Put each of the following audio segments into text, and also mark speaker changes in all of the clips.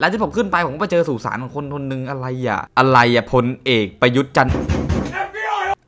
Speaker 1: แล้วที่ผมขึ้นไปผมก็ไปเจอสุสานของคนคนหนึ่งอะไรอะ อะไรอะพลเอกประยุทธ์จันทร์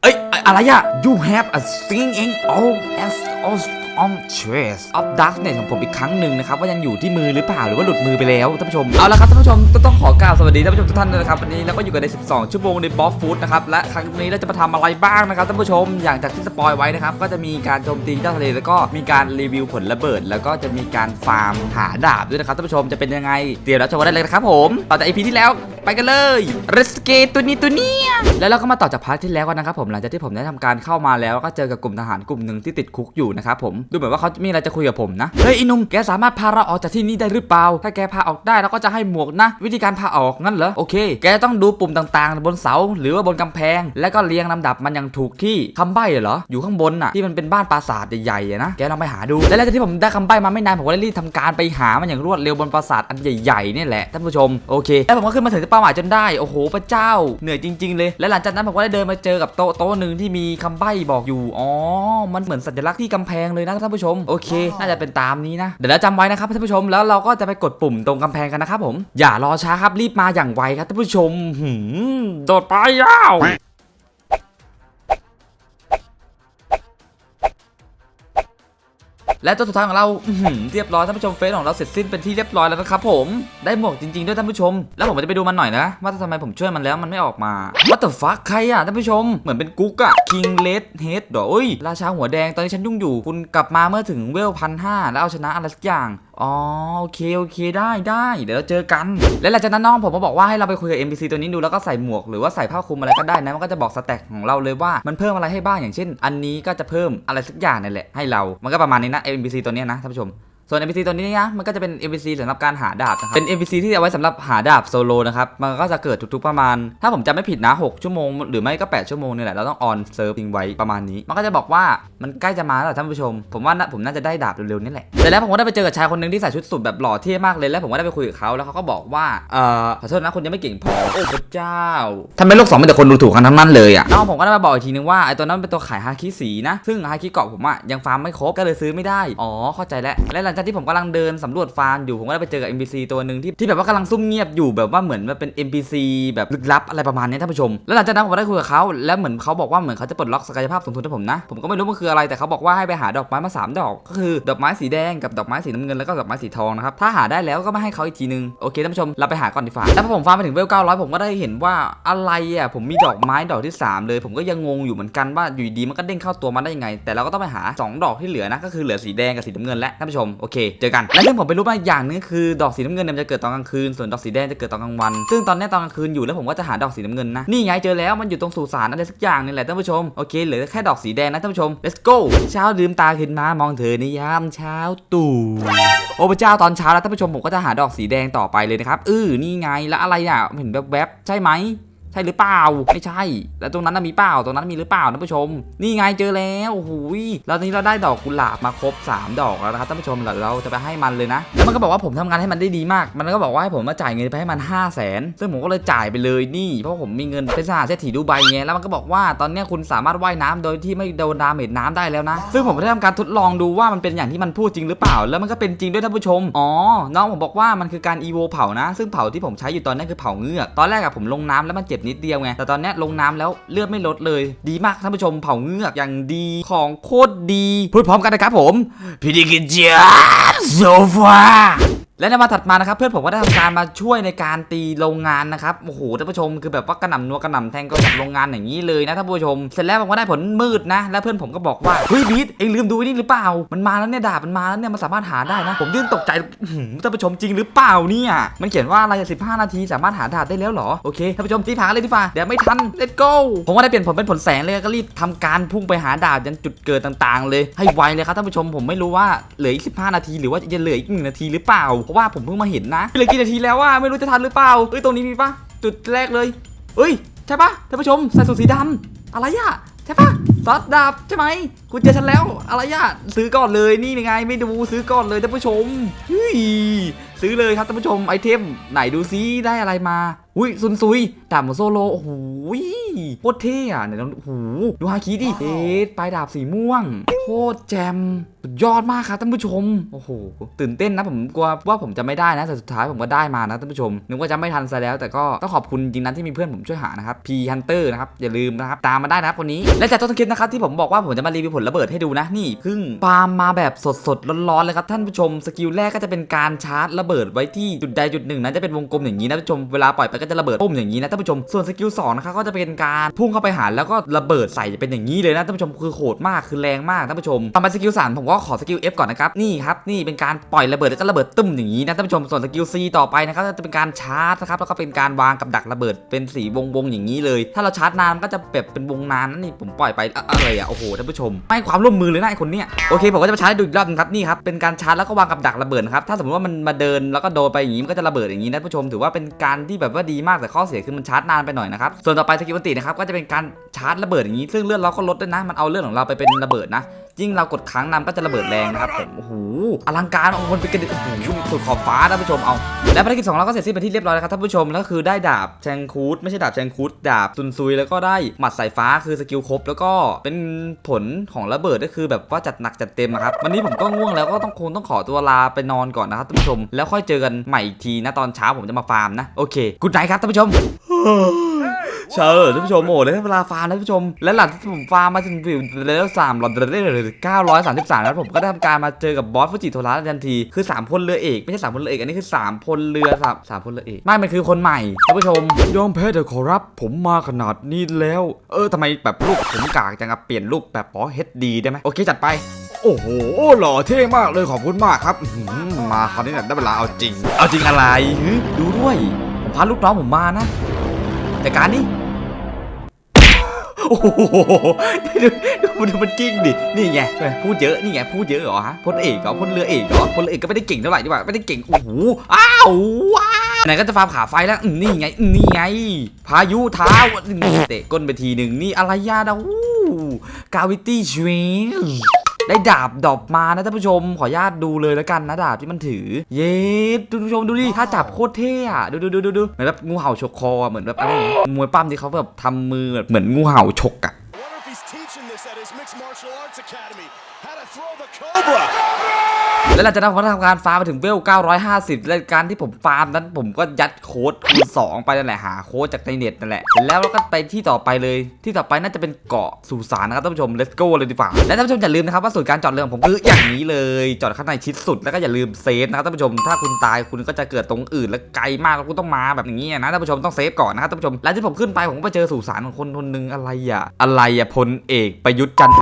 Speaker 1: เอ้ยอะไรอะ you have a singing all as all on trace of darkness ของผมอีกครั้งหนึ่งนะครับว่ายังอยู่ที่มือหรือเปล่าหรือว่าหลุดมือไปแล้วท่านผู้ชมเอาละครับท่านผู้ชมต้องต้องขอกล่าวสวัสดีท่านผู้ชมทุกท่านนะครับวันนี้เราก็อยู่กันใน 12 ชั่วโมงในบอสฟูดนะครับและครั้งนี้เราจะมาทำอะไรบ้างนะครับท่านผู้ชมอย่างจากที่สปอยไว้นะครับก็จะมีการโจมตีเจ้าทะเลแล้วก็มีการรีวิวผลระเบิด แล้วก็จะมีการฟาร์มหาดาบด้วยนะครับท่านผู้ชมจะเป็นยังไงเดี๋ยวเราชมได้เลยนะครับผมต่อจาก EP ที่แล้ว ไปกันเลยเรสเกตัวนี้ตัวเนี้ยแล้วเราก็มาต่อจากพาร์ทที่แล้วกันนะครับผมหลังจากที่ผมได้ทำการเข้ามาแล้วก็เจอกับกลุ่มทหารกลุ่มหนึ่งที่ติดคุกอยู่นะครับผมดูเหมือนว่าเขามีอะไรจะคุยกับผมนะเฮ้ยไอ้นุ่มแกสามารถพาเราออกจากที่นี่ได้หรือเปล่า ถ้าแกพาออกได้เราก็จะให้หมวกนะ วิธีการพาออกงั้นเหรอโอเค แกต้องดูปุ่มต่างๆ บนเสา หรือว่าบนกำแพง แล้วก็เรียงลำดับมันอย่างถูกที่คำใบ้เหรออยู่ข้างบนน่ะที่มันเป็นบ้านปราสาทใหญ่ๆนะแกลองไปหาดูและหลังจากที่ผมได้คำใบ้มาไม่นานผมก็ได้รีบทำการไปหามันอย่างรวดเร็วบนปราสาทอันใหญ่ๆนี่แหละท่านผู้ชมโอเคแล้วผมก็ขึ้นมาถึงเป้าหมายจนได้โอ้โหพระเจ้า เหนื่อยจริง ๆ เลย และหลังจากนั้นผมก็ได้เดินมาเจอกับโต๊ะโต๊ะหนึ่งที่มีคำใบ้บอกอยู่อ๋อมันเหมือนสัญลักษณ์ที่กำแพงเลยนะท่านผู้ชมโอเค น่าจะเป็นตามนี้นะเดี๋ยวเราจำไว้นะครับท่านผู้ชมแล้วเราก็จะไปกดปุ่มตรงกำแพงกันนะครับผมอย่ารอช้าครับรีบมาอย่างไวครับท่านผู้ชมหืมโดดไปยาว และตัวสุดท้ายของเราเรียบร้อยท่านผู้ชมเฟซของเราเสร็จสิ้นเป็นที่เรียบร้อยแล้วนะครับผมได้หมวกจริงๆด้วยท่านผู้ชม แล้วผมจะไปดูมันหน่อยนะ ว่าทำไมผมช่วยมันแล้วมันไม่ออกมาว่าแต่ฟักใครอะท่านผู้ชมเหมือนเป็นกุ๊กอะคิงเลดเฮดเดี๋ยวเอ้ยราชาหัวแดงตอนนี้ฉันยุ่งอยู่คุณกลับมาเมื่อถึงเวลพันห้าแล้วเอาชนะอะไรสักอย่าง อ๋อโอเคโอเคได้ได้เดี๋ยวเราเจอกัน และหลังจากนั้นน้องผมก็บอกว่าให้เราไปคุยกับ NPC ตัวนี้ดูแล้วก็ใส่หมวกหรือว่าใส่ผ้าคลุมอะไรก็ได้นะมันก็จะบอกสแต็กของเราเลยว่ามันเพิ่มอะไรให้บ้างอย่างเช่น อันนี้ก็จะเพิ่มอะไรสักอย่างนั่นแหละให้เรา มันก็ประมาณนี้นะ NPC ตัวนี้นะท่านผู้ชม ส่วน NPC ตัวนี้นะมันก็จะเป็น NPC สำหรับการหาดาบนะครับเป็น NPC ที่เอาไว้สำหรับหาดาบโซโลนะครับมันก็จะเกิดทุกๆประมาณ ถ้าผมจำไม่ผิดนะ 6 ชั่วโมง หรือไม่ก็ 8 ชั่วโมงนี่แหละเราต้องออนเซิร์ฟทิ้งไว้ประมาณนี้ มันก็จะบอกว่ามันใกล้จะมาแล้วท่านผู้ชม ผมว่าน่าผมน่าจะได้ดาบเร็วๆนี่แหละแต่แล้วผมก็ได้ไปเจอกับชายคนหนึ่งที่ใส่ชุดสูทแบบหล่อเท่มากเลยแล้วผมก็ได้ไปคุยกับเขาแล้วเขาก็บอกว่าเอ่อขอโทษนะคุณยังไม่เก่งพอโอ้พระเจ้าทำไมโลกสองมีแต่คนดูถูกกันทั้งนั้นเลยอะน้องผมก็ได้มาบอกอีกทีนึงว่าไอ้ตัวนั้นเป็นตัวขายฮาคิสีนะซึ่งฮาคิเกาะผมอะยังฟาร์มไม่ครบก็เลยซื้อไม่ได้อ๋อเข้าใจแล้วและหลังจากที่ผมกำลังเดินสำรวจฟาร์มอยู่ผมก็ได้ไปเจอกับ NPC ตัวหนึ่งที่ที่แบบว่ากำลังซุ่มเงียบอยู่แบบว่าเหมือนมันเป็น NPC แบบลึกลับอะไรประมาณนี้ท่านผู้ชม แล้วหลังจากนั้นผมได้คุยกับเขาแล้วเหมือนเขาบอกว่าเหมือนเขาจะปลดล็อกศักยภาพสูงสุดให้ผมนะ ผมก็ไม่รู้มันคืออะไรแต่เขาบอกว่าให้ไปหาดอกไม้มาสามดอก ก็คือดอกไม้สีแดงกับดอกไม้สีน้ำเงินแล้วก็ดอกไม้สีทองนะครับถ้าหาได้แล้วก็มาให้เขาอีกทีนึงโอเคท่านผู้ชมเราไปหาก่อนดีฝ่าแล้วพอผมฟาร์มไปถึงเวล900 ผมก็ได้เห็นว่าอะไรอะผมมีดอกไม้ดอกที่สามเลย ผมก็ยังงงอยู่เหมือนกันว่าอยู่ดีมันก็เด้งเข้าตัวมาได้ยังไง แต่เราก็ต้องไปหาสองดอกที่เหลือนะก็คือเหลือสีแดงกับสีน้ำเงินและท่านผู้ชมโอเคเจอกัน และเรื่องผมไปรู้มาอย่างนึงคือดอกสีน้ำเงินมันจะเกิดตอนกลางคืนส่วนดอกสีแดงจะเกิดตอนกลางวัน ซึ่งตอนนี้ตอนกลางคืนอยู่แล้วผมก็จะหาดอกสีน้ำเงินนะนี่ไงเจอแล้วมันอยู่ตรงสุสานอะไรสักอย่างนี่แหละท่านผู้ชมโอเคเหลือแค่ดอกสีแดงนะท่านผู้ชม let's go เช้าลืมตาขึ้นมามองเธอในยามเช้าตู่โอ้พระเจ้าตอนเช้าแล้วท่านผู้ชมผมก็จะหาดอกสีแดงต่อไปเลยนะครับเออนี่ไงแล้วอะไรอะเห็นแวบๆใช่ไหม ใช่หรือเปล่า ไม่ใช่ แล้วตรงนั้นมีเปล่าตรงนั้นมีหรือเปล่าท่านผู้ชม นี่ไงเจอแล้วโอ้โหยแล้วตอนนี้เราได้ดอกกุหลาบมาครบ 3 ดอกแล้วนะครับท่านผู้ชมเดี๋ยวเราจะไปให้มันเลยนะแล้วมันก็บอกว่าผมทำงานให้มันได้ดีมาก มันก็บอกว่าให้ผมมาจ่ายเงินไปให้มัน 5 0 0แสนซึ่งผมก็เลยจ่ายไปเลยนี่เพราะผมมีเงินเป็นสหาเศรษฐีดูไบไงแล้วมันก็บอกว่าตอนนี้คุณสามารถว่ายน้ำโดยที่ไม่โดนดาเมจน้ำได้แล้วนะ ซึ่งผมได้ทำการทดลองดูว่ามันเป็นอย่างที่มันพูดจริงหรือเปล่า แล้วมันก็เป็นจริงด้วยท่านผู้ชมอ๋อน้องผมบอกว่ามันคือการอีโวเผานะ ซึ่งเผาที่ผมใช้อยู่ตอนนี้คือเผาเงือกตอนแรกอะผมลงน้ำแล้วมันเจ็บนิดเดียวไงแต่ตอนนี้ลงน้ำแล้วเลือดไม่ลดเลย ดีมากท่านผู้ชมเผาเงือกอย่างดีของโคตรดีพูดพร้อมกันนะครับผมพิธีกิจยาโซฟา และในมาถัดมานะครับเพื่อนผมก็ได้ทำการมาช่วยในการตีโรงงานนะครับโอ้โหท่านผู้ชมคือแบบว่ากระหน่ำนัวกระหน่ำแทงก็จากโรงงานอย่างนี้เลยนะท่านผู้ชม เสร็จแล้วผมก็ได้ผลมืดนะ แล้วเพื่อนผมก็บอกว่าเฮ้ยบีทเอ็งลืมดูนี่หรือเปล่า มันมาแล้วเนี่ยดาบมันมาแล้วเนี่ยมันสามารถหาได้นะ ผมยื่นตกใจท่านผู้ชมจริงหรือเปล่าเนี่ยมันเขียนว่าอะไรสิบห้านาทีสามารถหาดาบได้แล้วเหรอโอเคท่านผู้ชมตีผาเลยดีกว่าเดี๋ยวไม่ทัน let's go ผมก็ได้เปลี่ยนผลเป็นผลแสงเลยก็รีบทำการพุ่งไปหาดาบยันจุดเกิดต่าง ๆ เลยให้ไวเลยครับท่านผู้ชมผมไม่รู้ว่าเหลืออีก15 นาที หรือว่าจะเหลืออีกหนึ่งนาทีหรือเปล่าราะว่าผมเพิ่งมาเห็นนะเหลือกี่นาทีแล้วว่าไม่รู้จะทันหรือเปล่าเอ้ยตรงนี้มีปะจุดแรกเลยเอ้ยใช่ปะท่านผู้ชมใส่สูทสีดำอะไรอะใช่ปะซอสดาบใช่ไหมคุณเจอฉันแล้วอะไรอะซื้อก่อนเลยนี่ไงไม่ดูซื้อก่อนเลยท่านผู้ชมเฮ้ยซื้อเลยครับท่านผู้ชมไอเทมไหนดูซิได้อะไรมาอุ้ยซุนซุยดาบเหมือนโซโลโอ้โหโคตรเท่อะไหนลองโอ้โหดูฮาคิดิเอ๊ะปลายดาบสีม่วงโคตรแจมสุดยอดมากครับท่านผู้ชมโอ้โหตื่นเต้นนะผมกลัวว่าผมจะไม่ได้นะแต่สุดท้ายผมก็ได้มานะท่านผู้ชมนึกว่าจะไม่ทันซะแล้ว แต่ก็ต้องขอบคุณจริงๆนะที่มีเพื่อนผมช่วยหานะครับพีฮันเตอร์นะครับอย่าลืมนะครับตามมาได้นะครับคนนี้และจากต้นคลิปนะครับที่ผมบอกว่าผมจะมารีวิวผลระเบิดให้ดูนะนี่เพึ่งปาล์มมาแบบสดๆร้อนๆเลยครับท่านผู้ชมสกิลแรกก็จะเป็นการชาร์จระเบิดไว้ที่จุดใดจุดหนึ่งนั้นจะเป็นวงกลมอย่างนี้นะท่านผู้ชมเวลาปล่อยไปก็จะระเบิดปุ้มอย่างนี้นะท่านผู้ชม ส่วนสกิลสองนะครับก็จะเป็นการพุ่งเข้าไปหาแล้วก็ระเบิดใส่จะเป็นอย่างนี้เลยนะท่านผู้ชมคือโหดมากคือแรงมากท่านผู้ชมต่อไปสกิลสามผมก็ขอสกิล F ก่อนนะครับนี่ครับนี่เป็นการปล่อยระเบิดแล้วก็ระเบิดตึ้มอย่างนี้นะท่านผู้ชมส่วนสกิล C ต่อไปนะครับจะเป็นการชาร์จนะครับแล้วก็เป็นการวางกับดักระเบิดเป็นสีวงวงๆอย่างนี้เลย ถ้าเราชาร์จนานมันก็จะแบบเป็นวงนานนั่นนี่ผมปล่อยไปอะอะไรอะโอ้โหท่านผู้ชมไม่ความร่วมมือเลยนะไอคนเนี้ยโอเคผมก็จะมาชาร์จดูอีกรอบนึงครับนี่ครับเป็นการชาร์จแล้วก็วางกับดักระเบิดนะครับถ้าสมมติว่ามันมาเดินแล้วก็โดนไปอย่างนี้มันก็จะระเบิดอย่างนี้นะท่านผู้ชมถือว่าเป็นการที่แบบว่าดีมากแต่ข้อเสียคือมันชาร์จนานไปหน่อยนะครับส่วนต่อไปสกิลอันตินะครับก็จะเป็นการชาร์จระเบิดอย่างนี้ซึ่งเลือดเราก็ลดด้วยนะมันเอาเลือดของเราไปเป็นระเบิดนะ ยิ่งเรากดค้างนำก็จะระเบิดแรงนะครับผมโอ้โหอลังการเอาคนไปกระเด็นโอ้โหสุดขอบฟ้าท่านผู้ชมเอาและภารกิจสองเราก็เสร็จสิ้นไปนที่เรียบร้อยแล้วครับท่านผู้ชมแล้วก็คือได้ดาบแชงคูดไม่ใช่ดาบแชงคูดดาบซุนซุยแล้วก็ได้หมัดสายฟ้าคือสกิลครบ แล้วก็เป็นผลของระเบิดก็คือแบบว่าจัดหนักจัดเต็มอะครับวันนี้ผมก็ง่วงแล้วก็ต้องคงต้องขอตัวลาไปนอนก่อนนะครับท่านผู้ชมแล้วค่อยเจอกันใหม่อีกทีนะตอนเช้าผมจะมาฟาร์มนะโอเคกูดไนครับท่านผู้ชม เชิญท่านผู้ชมโอ้ได้เวลาฟาร์มแล้วท่านผู้ชม และหลังที่ผมฟาร์มมาถึงเลเวลสามหลอดเลเวลเก้าร้อยสามสิบสามแล้วผมก็ได้ทำการมาเจอกับบอสฟูจิโทระทันทีคือสามพลเรือเอกไม่ใช่สามพลเรือเอกอันนี้คือสามพลเรือสามสามพลเรือเอกไม่มันคือคนใหม่ท่านผู้ชมยอมแพ้เถอะขอรับผมมาขนาดนี้แล้ว เออทำไมแบบลูกผมกากจังอะเปลี่ยนลูกแบบบอสเฮดดีได้ไหมโอเคจัดไป
Speaker 2: โอ้โหหล่อเท่มากเลยขอบคุณมากครับอื้อหือมาคราวนี้เนี่ยได้เวลาเอาจริง
Speaker 1: เอาจริงอะไรฮึดูด้วยผมพาลูกน้องผมมานะแต่การนี้ โอ้โหดูดูมันกิ้งดิ นี่ไงพูดเยอะ นี่ไงพูดเยอะเหรอฮะพลเอกเหรอพลเรือเอกเหรอพลเรือเอกก็ไม่ได้เก่งเท่าไหร่ดีกว่าไม่ได้เก่ง โอ้โห อ้าวว้าไหนก็จะฟาร์มขาไฟแล้ว นี่ไง นี่ไง พายุเท้าเตะก้นไปทีหนึ่งนี่อะไรยาดาวูกาวิตี้ชวิง ได้ดาบดอบมานะท่านผู้ชม ขออนุญาตดูเลยแล้วกันนะดาบที่มันถือ เย้ดูผู้ชมดูดิถ้าจับโคตรเท่อะดูดูดูดูดูเหมือนแบบงูเห่าฉกคอเหมือนแบบอะไรนะมวยปั้มที่เขาแบบทำมือแบบเหมือนงูเห่าฉกอะ
Speaker 3: he's teaching this at his mixed martial arts academy. How to throw the cobra.
Speaker 1: แล้วหลังจากนั้นผมก็ทำการฟาร์มไปถึงเวล 950 และการที่ผมฟาร์มนั้นผมก็ยัดโค้ดคูณ2ไปนั่นแหละหาโค้ดจากในเน็ตนั่นแหละเสร็จแล้วเราก็ไปที่ต่อไปเลย ที่ต่อไปน่าจะเป็นเกาะสุสานนะครับท่านผู้ชม let's go เลยดีกว่าและท่านผู้ชมอย่าลืมนะครับว่าสูตรการจอดเรือของผมคืออย่างนี้เลย จอดข้างในชิดสุดแล้วก็อย่าลืมเซฟนะครับท่านผู้ชม ถ้าคุณตายคุณก็จะเกิดตรงอื่นและไกลมากแล้วคุณต้องมาแบบนี้นะท่านผู้ชมต้องเซฟก่อนนะครับท่านผู้ชมแล้วที่ผมขึ้นไปผมก็ไปเจอสุสานของคนคนหนึ่งอะไรอะอะไรอะพลเอกประยุทธ์จันทร์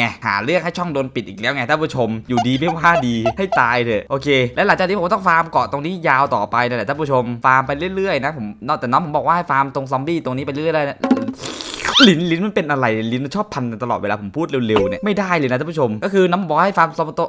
Speaker 1: ไง หาเรื่องให้ช่องโดนปิดอีกแล้วไงท่านผู้ชม อยู่ดีไม่ว่าดีให้ตายเถอะโอเค และหลังจากนี้ผมต้องฟาร์มเกาะตรงนี้ยาวต่อไปนั่นแหละท่านผู้ชม ฟาร์มไปเรื่อยๆนะผมนอกแต่น้องผมบอกว่าให้ฟาร์มตรงซอมบี้ตรงนี้ไปเรื่อยๆนะ ลิ้นลิ้นมันเป็นอะไรลิ้นมันชอบพันตลอดเวลาผมพูดเร็วๆเนี่ยไม่ได้เลยนะท่านผู้ชม ก็คือน้ำบอกให้ฟาร์มซอมโต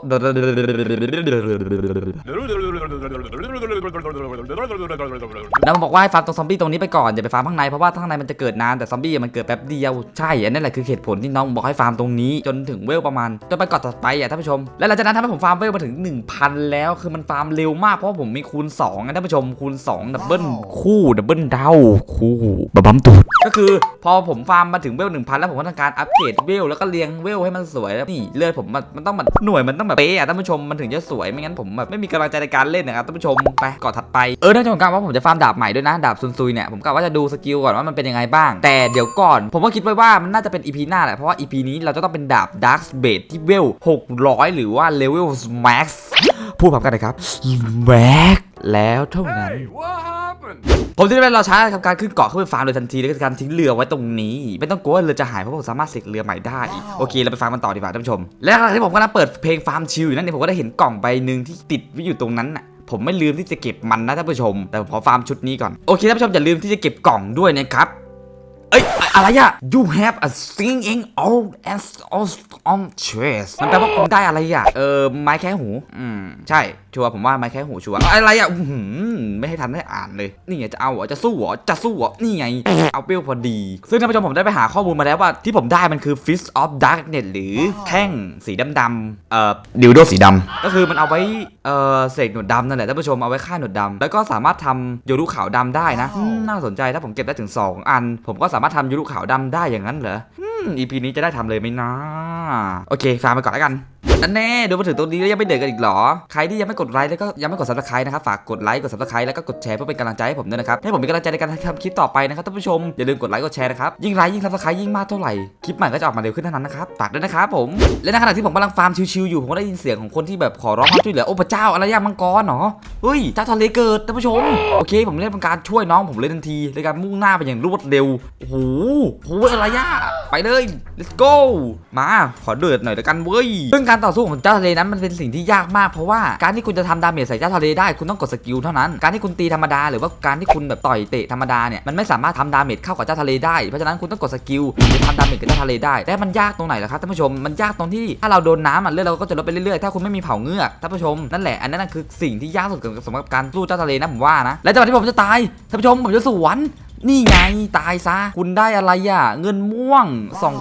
Speaker 1: แล้วมันบอกว่าให้ฟาร์มตรงซอมบี้ตรงนี้ไปก่อนอย่าไปฟาร์มข้างในเพราะว่าข้างในมันจะเกิดนานแต่ซอมบี้มันเกิดแป๊บเดียวใช่อันนั้นแหละคือเหตุผลที่น้องบอกให้ฟาร์มตรงนี้จนถึงเวลประมาณจนไปเกาะต่อไปอะท่านผู้ชม และหลังจากนั้นทำให้ผมฟาร์มเวลมาถึง 1000 แล้วคือมันฟาร์มเร็วมากเพราะว่าผมมีคูณ2นะท่านผู้ชมคูณ2ดับเบิลคู่ดับเบิลดาวคู่บะบัมตูดก็คือพอผมฟาร์มมาถึงเวล1000แล้วผมก็ทำการอัปเกรดเวลแล้วก็เรียงเวลให้มันสวยแล้วนี่เลือดผมมันมันต้องแบบหน่วยมันต้องแบบเป๊ะอะท่านผู้ชมมันถึงจะสวยไม่งั้นผมแบบไม่มีกำลังใจในการเล่นนะครับท่านผู้ชมไปเกาะถัดไปเออท่านผู้ชมครับว่าผมจะฟาร์มดาบใหม่ด้วยนะดาบซุนซุยเนี่ยผมกะว่าจะดูสกิลก่อนว่ามันเป็นยังไงบ้าง แต่เดี๋ยวก่อน ผมก็คิดไว้ว่ามันน่าจะเป็นอีพีหน้าแหละเพราะว่าอีพีนี้เราจะต้องเป็นดาบดาร์ b เบดที่เวล600 หรือว่าเลเวลแม็กซ์พูดพร้อมกันนะครับแม็กแล้วเท่านั้น
Speaker 2: hey,
Speaker 1: ผมจะได้เป็นเราช้าทำการขึ้นเกาะขึ้นไปฟาร์มโดยทันทีแล้วก็การทิ้งเรือไว้ตรงนี้ ไม่ต้องกลัวว่าเรือจะหายเพราะผมสามารถเสกเรือใหม่ได้ โอเคเราไปฟาร์มกันต่อดีกว่าท่านผู้ชม และขณะที่ผมกำลังเปิดเพลงฟาร์มชิลอยู่นั่นเองผมก็ได้เห็นกล่องใบหนึ่งที่ติดไว้อยู่ตรงนั้นน่ะผมไม่ลืมที่จะเก็บมันนะท่านผู้ชม แต่ผมขอฟาร์มชุดนี้ก่อนโอเคท่านผู้ชมอย่าลืมที่จะเก็บกล่องด้วยนะครับ เอ้ย อะไรอะ you have a singing all as all on chest มันแปลว่าคุณได้อะไรอะเออ ไม้แค่หู อืม ใช่ ชัวร์ผมว่าไม้แค่หูชัวร์อะไรอะอื้อหือไม่ให้ทันได้อ่านเลย นี่ไงจะเอาเหรอจะสู้เหรอจะสู้เหรอนี่ไง เอาเปรี้ยวพอดี ซึ่งท่านผู้ชมผมได้ไปหาข้อมูลมาแล้วว่าที่ผมได้มันคือ fist of darkness หรือแท่งสีดำๆเอ่อดิวโดสีดำก็คือมันเอาไว้เอ่อเสกหนวดดำนั่นแหละท่านผู้ชมเอาไว้ฆ่าหนวดดำแล้วก็สามารถทำโยรุขาวดำได้นะอืมน่าสนใจถ้าผมเก็บได้ถึง 2 อัน ผมก็สามารถทำโยรุขาวดำได้อย่างนั้นเหรออืม EP นี้จะได้ทำเลยไหมนะ โอเค ฟังไปก่อนแล้วกัน อันแน่ดูมาถึงตรงนี้แล้วยังไม่เดือดกันอีกหรอ ใครที่ยังไม่กดไลค์แล้วก็ยังไม่กดซับสไครต์นะครับฝากกดไลค์กดซับสไครต์แล้วก็กดแชร์เพื่อเป็นกำลังใจให้ผมด้วยนะครับให้ผมมีกำลังใจในการทำคลิปต่อไปนะครับท่านผู้ชมอย่าลืมกดไลค์กดแชร์นะครับยิ่งไลค์ยิ่งซับสไครต์ยิ่งมากเท่าไหร่คลิปใหม่ก็จะออกมาเร็วขึ้นเท่านั้นนะครับฝากด้วยนะครับผมและในขณะที่ผมกำลังฟาร์มชิวๆอยู่ผมก็ได้ยินเสียงของคนที่แบบขอร้องความช่วยเหลือโอ้พระเจ้าอะไรยามังกรเหรอเฮ้ยเจ้าทะเลเกิดท่านผู้ชมโอเค ผมเล่นเป็นการช่วยน้องผมเลยทันทีในการมุ่งหน้าไปอย่างรวดเร็วโอ้โหโหอะไรยะ ไปเลย let's go มาขอเดือดหน่อยแล้วกันเว้ยซึ่งการต่อสู้ของเจ้าทะเลนั้นมันเป็นสิ่งที่ยากมากเพราะว่าการที่คุณจะทำดาเมจใส่เจ้าทะเลได้คุณต้องกดสกิลเท่านั้น การที่คุณตีธรรมดาหรือว่าการที่คุณแบบต่อยเตะธรรมดาเนี่ยมันไม่สามารถทำดาเมจเข้ากับเจ้าทะเลได้เพราะฉะนั้นคุณต้องกดสกิลหรือทำดาเมจกับเจ้าทะเลได้และมันยากตรงไหนล่ะครับท่านผู้ชมมันยากตรงที่ถ้าเราโดนน้ำอะเลือดเราก็จะลดไปเรื่อยๆถ้าคุณไม่มีเผาเงือกท่านผู้ชมนั่นแหละอันนั้นคือสิ่งที่ยากสุดสำหรับการสู้เจ้าทะเลนะผมว่านะและจังหวะที่ผมจะตายท่านผู้ชมผมจะสวน นี่ไงตายซะ คุณได้อะไรอะ เงินม่วง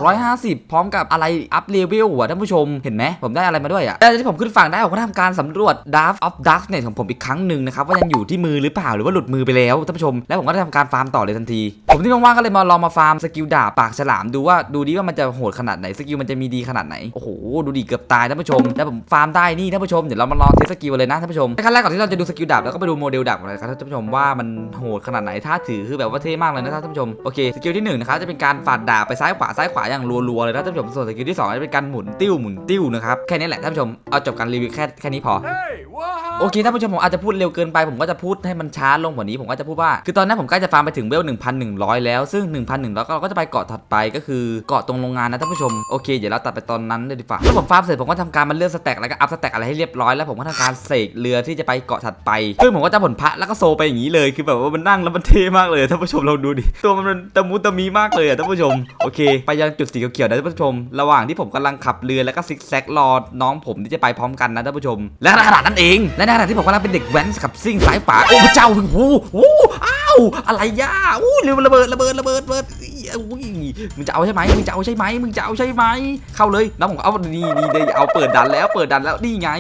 Speaker 1: 250 พร้อมกับอะไรอัพเลเวลอะท่านผู้ชมเห็นไหมผมได้อะไรมาด้วยอะแล้วที่ผมขึ้นฝั่งได้ผมก็ทำการสำรวจ Daft of Darkness ของผมอีกครั้งหนึ่งนะครับว่ายังอยู่ที่มือหรือเปล่าหรือว่าหลุดมือไปแล้วท่านผู้ชมแล้วผมก็ได้ทำการฟาร์มต่อเลยทันที ผมที่ว่างๆก็เลยมาลองมาฟาร์มสกิลดาบปากฉลามดูว่าดูดิว่ามันจะโหดขนาดไหนสกิลมันจะมีดีขนาดไหนโอ้โหดูดีเกือบตายท่านผู้ชมแล้วผมฟาร์มได้นี่ท่านผู้ชมเดี๋ยวเรามาลองเทสสกิลเลยนะท่านผู้ชมขั้นแรกก่อนที่เราจะดูสกิลดาบแล้วก็ไปดูโมเดลดาบกันเลยครับท่านผู้ชมว่ามันโหดขนาดไหนท่าถือคือแบบว่าเทมากเลยนะท่านผู้ชมโอเคสกิลที่หนึ่งนะครับจะเป็นการฝาดดาบไปซ้ายขวาซ้ายขวาอย่างรัวๆเลยนะท่านผู้ชมส่วนสกิลที่สองจะเป็นการหมุนติ้วหมุนติ้วนะครับแค่นี้แหละท่านผู้ชมเอาจบการรีวิวแค่แค่นี้พอ โอเคท่านผู้ชมผมอาจจะพูดเร็วเกินไปผมก็จะพูดให้มันช้าลงกว่านี้ผมก็จะพูดว่าคือตอนนี้นผมใกล้จะฟาร์มไปถึงเวล1,100 แล้วซึ่ง 1,100ก็เราก็จะไปเกาะถัดไปก็คือเกาะตรงโรงงานนะท่านผู้ชมโอเคเดี๋ยวเราตัดไปตอนนั้นเลยดีกว่าเมื่อผมฟาร์มเสร็จผมก็ทำการมันเลือนสแต็กแล้วก็อัพสแต็กอะไรให้เรียบร้อยแล้วผมก็ทำการเสกเรือที่จะไปเกาะถัดไปซึ่งผมก็จะผลพระแล้วก็โซไปอย่างนี้เลยคือแบบว่ามันนั่งแล้วมันเท่มากเลยท่านผู้ชมเราดูดิตัวมันตะมุตะมีมากเลยอะท่านผู้ชมโอเค ไปยังจุดสีเขียวๆนะท่านผู้ชม ระหว่างที่ผมกำลังขับเรือแล้วก็ซิกแซกรอน้องผมที่จะไปพร้อมกันนะท่านผู้ชม และในขณะนั้นเองและในขณะที่ผมกำลังเป็นเด็กแว้นขับซิ่งสายฝาโอ้พระเจ้าโอ้โหอ้าวอะไรย่าอู้เรือระเบิดระเบิดระเบิดระเบิด อุ้ยมึงจะเอาใช่ไหมมึงจะเอาใช่ไหมมึงจะเอาใช่ไหมเข้าเลยแล้วผมเอานี่นี่เลยเอาเปิดดันแล้วเปิดดันแล้วนี่ไง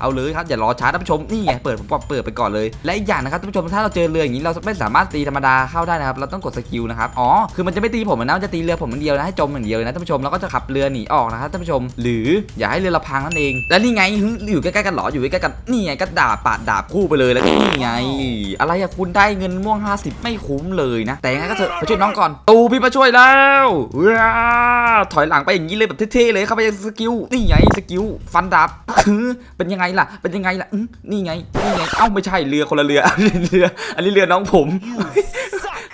Speaker 1: เอาเลยครับอย่ารอช้าท่านผู้ชมนี่ไงเปิดผมก็เปิดไปก่อนเลย และอีกอย่างนะครับท่านผู้ชมถ้าเราเจอเรืออย่างนี้เราไม่สามารถตีธรรมดาเข้าได้นะครับเราต้องกดสกิลนะครับอ๋อคือมันจะไม่ตีผมนะมันจะตีเรือผมอย่างเดียวนะให้จมอย่างเดียวนะท่านผู้ชมแล้วก็จะขับเรือหนีออกนะครับท่านผู้ชม หรืออย่าให้เรือเราพังนั่นเอง และนี่ไงอยู่ใกล้ๆกันหรออยู่ใกล้ๆกันนี่ไงก็ดาบปาดดาบคู่ไปเลยแล้วนี่ไง อะไรอะคุณได้เงินม่วง 50 ไม่คุ้มเลยนะ แต่ยังไงก็เถอะไปช่วยน้องก่อนตูพี่มาชวยแล้วว้าถอยหลังไปอย่างนี้เลยแบบเท่ๆเลยเข้าไปยังสกิลนี่ไงสกิลฟันดาบคือเป็นยังไงล่ะ เป็นยังไงล่ะอื้อนี่ไงนี่ไงเอ้าไม่ใช่เรือคนละเรืออันนี้เรือ อันนี้เรือน้องผม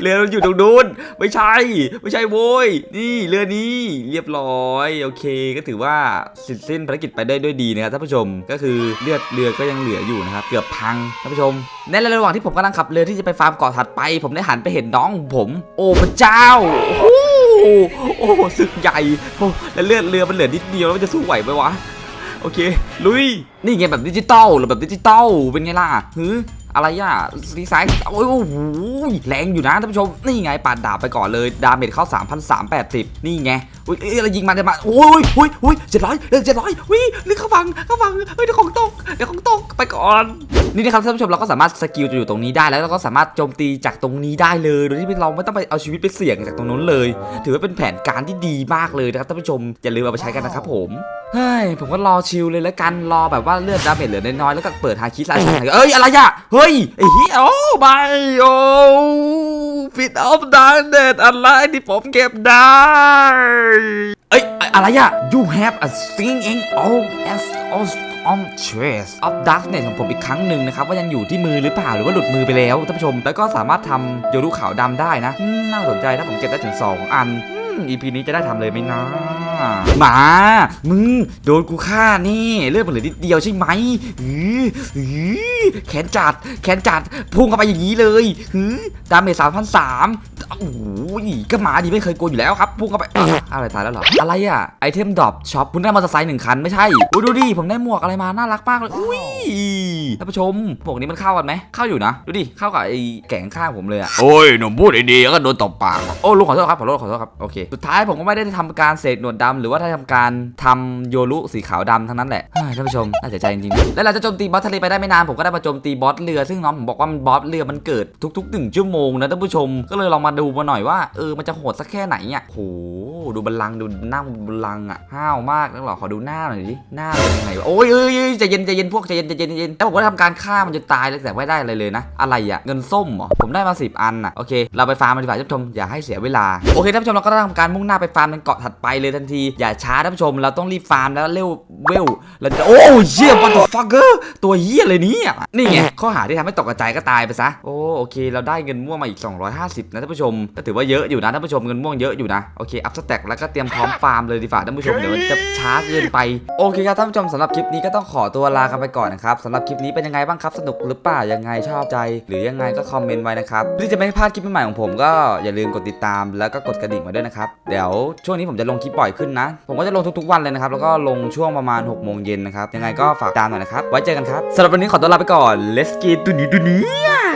Speaker 1: เรือมันอยู่ตรงนู้นไม่ใช่ ไม่ใช่โว้ยนี่เรือนี้เรียบร้อยโอเค ก็ถือว่าเสร็จสิ้นภารกิจไปได้ด้วยดีนะครับท่านผู้ชมก็คือเลือดเรือก็ยังเหลืออยู่นะครับเกือบพังท่านผู้ชมในระหว่างที่ผมกำลังขับเรือที่จะไปฟาร์มเกาะถัดไป ผมได้หันไปเห็นน้องผม โอ้พระเจ้าโอ้โอ้สึกใหญ่โอ้แล้วเลือดเรือมันเหลือนิดเดียวแล้วมันจะสู้ไหวไหมวะโอเค ลุย นี่ไงแบบดิจิตอลหรือแบบดิจิตอลเป็นไงล่ะหื อะไรอะดีไซน์โอ้ยโอ้โหแรงอยู่นะท่านผู้ชมนี่ไงปาดดาบไปก่อนเลย ดาเมจเข้า 3,380 นี่ไง อุ้ยอะไรยิงมาเดี๋ยวมาโอ้ยอุ้ยอุ้ยเจ็ดร้อยเจ็ดร้อยวิหรือเข้าฟังเข้าฟังเฮ้ยเดี๋ยวของตกเดี๋ยวของตกไปก่อนนี่นะครับท่านผู้ชมเราก็สามารถสกิลจะอยู่ตรงนี้ได้แล้วเราก็สามารถโจมตีจากตรงนี้ได้เลย โดยที่เราไม่ต้องไปเอาชีวิตไปเสี่ยงจากตรงนู้นเลย ถือว่าเป็นแผนการที่ดีมากเลยนะครับท่านผู้ชมอย่าลืมเอาไปใช้กันนะครับผมเฮ้ยผมก็รอชิลเลยแล้วกันรอแบบว่าเลือดดาเมจเหลือน้อยๆแล้วก็เปิดฮาคิสราชาเอ้ยอะไรอะเฮ้ยไอ้เหี้ยโอ้ไม่โอ้ ฟิตออฟดันเด็ดอะไรที่ผมเก็บได้ เอ้ย อะไรอะ you have a singing of as of on trace of darkness ของผมอีกครั้งหนึ่งนะครับว่ายังอยู่ที่มือหรือเปล่าหรือว่าหลุดมือไปแล้วท่านผู้ชม แล้วก็สามารถทำโยรุขาวดำได้นะ น่าสนใจถ้าผมเก็บได้ถึง 2 อัน อีพีนี้จะได้ทำเลยไหมนะหมา มึง โดนกูฆ่านี่ เลือดมันเหลือนิดเดียวใช่ไหมหือหือแขนจัด แขนจัด พุ่งเข้าไปอย่างนี้เลยหือดาเมจสามพันสามโอ้โหก็หมาดีไม่เคยโกนอยู่แล้วครับ พุ่งเข้าไปอะไรตายแล้วเหรอ อะไรอะ ไอเทมดรอปช็อปคุณได้มอเตอร์ไซค์หนึ่งคันไม่ใช่อุ้ยดูดิ ผมได้หมวกอะไรมา น่ารักมากเลย อุ้ย ท่านผู้ชมหมวกนี้มันเข้ากันไหมเข้าอยู่นะ ดูดิเข้ากับไอแก่งข้างผมเลยอะ
Speaker 2: โอ้ยหนุ่มพูดดีๆแล้วก็โดนตบปาก
Speaker 1: โอ้ลุงขอโทษครับขอโทษขอโทษครับโอเคสุดท้ายผมก็ไม่ได้ทำการเสกหนวดดำหรือว่าได้ทำการทำโยรุสีขาวดำทั้งนั้นแหละเฮ้ยท่านผู้ชมน่าเสียใจจริงๆและเราจะโจมตีบอสทะเลไปได้ไม่นานผมก็ได้มาโจมตีบอสเรือซึ่งน้องผมบอกว่ามันบอสเรือมันเกิดทุกๆหนึ่งชั่วโมงนะท่านผู้ชมก็เลยลองมาดูมาหน่อยว่าเออมันจะโหดสักแค่ไหนอะโหดูบัลลังก์ดูหน้าบัลลังก์อะห้าวมากนักหรอขอดูหน้าหน่อยดิหน้าเป็นยังไงวะโอ้ยเอ้ยเอ้ยใจเย็นใจเย็นพวกใจเย็นใจเย็นใจเย็นแล้วผมก็ทำการฆ่ามันจนตายเลยแต่ไม่ได้อะไรเลยนะ อะไรอะเงินส้มเหรอผมได้มา 10 อันอะโอเค เราไปฟาร์มมันดีกว่าท่านผู้ชมอย่าให้เสียเวลาโอเคท่านผู้ชมเราก็ทำการมุ่งหน้าไปฟาร์มในเกาะถัดไปเลยทันที อย่าช้าท่านผู้ชมเราต้องรีบฟาร์มแล้วเร็วเวลเราจะโอ้ยเหี้ย what the fucker ตัวเหี้ยเลยนี่นี่ไงข้อหาที่ทำให้ตกกระจายก็ตายไปซะโอ้โอเค เราได้เงินม่วงมาอีก 250 นะท่านผู้ชมก็ถือว่าเยอะอยู่นะท่านผู้ชมเงินม่วงเยอะอยู่นะโอเคอัพสแต็กแล้วก็เตรียมพร้อมฟาร์มเลยดีกว่าท่านผู้ชมเดี๋ยวมันจะช้าเกินไปโอเคครับท่านผู้ชมสำหรับคลิปนี้ก็ต้องขอตัวลากันไปก่อนนะครับสำหรับคลิปนี้เป็นยังไงบ้างครับ สนุกหรือเปล่ายังไงชอบใจ หรือยังไงก็คอมเมนต์ไว้นะครับที่จะไม่ให้พลาดคลิปใหม่ของผมก็อย่าลืมกดติดตามแล้วก็กดกระดิ่งมาด้วยนะครับเดี๋ยวช่วงนี้ผมจะลงคลิปบ่อยขึ้นนะ ผมก็จะลงทุกๆวันเลยนะครับแล้วก็ลงช่วงประมาณ6โมงเย็นนะครับยังไงก็ฝากตามหน่อยนะครับไว้เจอกันครับสำหรับวันนี้ขอตัวลาไปก่อน let's get ตุนี้ตุนี้